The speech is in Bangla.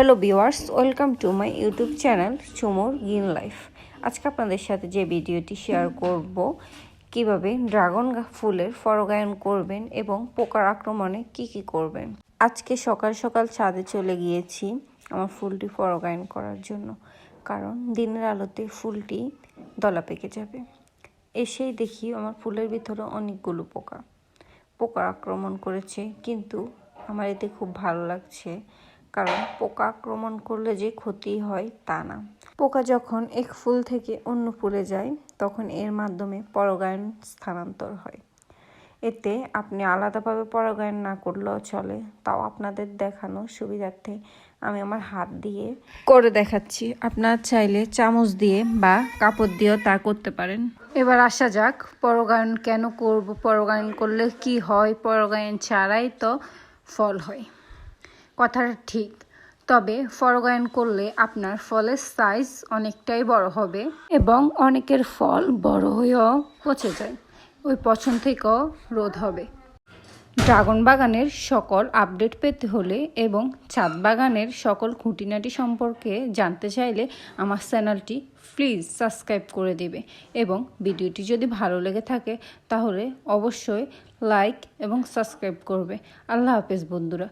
Hello viewers welcome to my YouTube channel Chumur Green Life আজকে আপনাদের সাথে যে ভিডিওটি শেয়ার করব, কীভাবে ড্রাগন ফুলের ফরগায়ন করবেন এবং পোকার আক্রমণে কি কি করবেন। আজকে সকাল সকাল ছাদে চলে গিয়েছি আমার ফুলটি ফরগায়ন করার জন্য, কারণ দিনের আলোতে ফুলটি দলা পেকে যাবে। এসেই দেখি আমার ফুলের ভিতরে অনেকগুলো পোকা। পোকা আক্রমণ করেছে, কিন্তু আমার এতে খুব ভালো লাগছে। কারণ পোকা আক্রমণ করলে যে ক্ষতি হয় তা না। পোকা যখন এক ফুল থেকে অন্য ফুলে যায়, তখন এর মাধ্যমে পরগায়ন স্থানান্তর হয়। এতে আপনি আলাদাভাবে পরাগায়ন না করলেও চলে, তাও আপনাদের দেখানো সুবিধার্থে আমি আমার হাত দিয়ে করে দেখাচ্ছি। আপনার চাইলে চামচ দিয়ে বা কাপড় দিয়েও তা করতে পারেন। এবার আসা যাক, পরগায়ন কেন করব? পরগায়ন করলে কি হয়? পরগায়ন ছাড়াই তো ফল হয়। কথাটা ঠিক। তবে পরগায়ন করলে আপনার ফলের সাইজ অনেকটাই বড় হবে এবং অনেকের ফল বড় হয়েও পচে যায়। ওই পছন থেকেও রোধ হবে। ড্রাগন বাগানের সকল আপডেট পেতে হলে এবং ছাদ বাগানের সকল খুঁটিনাটি সম্পর্কে জানতে চাইলে আমার চ্যানেলটি প্লিজ সাবস্ক্রাইব করে দেবে এবং ভিডিওটি যদি ভালো লেগে থাকে তাহলে অবশ্যই লাইক এবং সাবস্ক্রাইব করবে। আল্লাহ হাফেজ বন্ধুরা।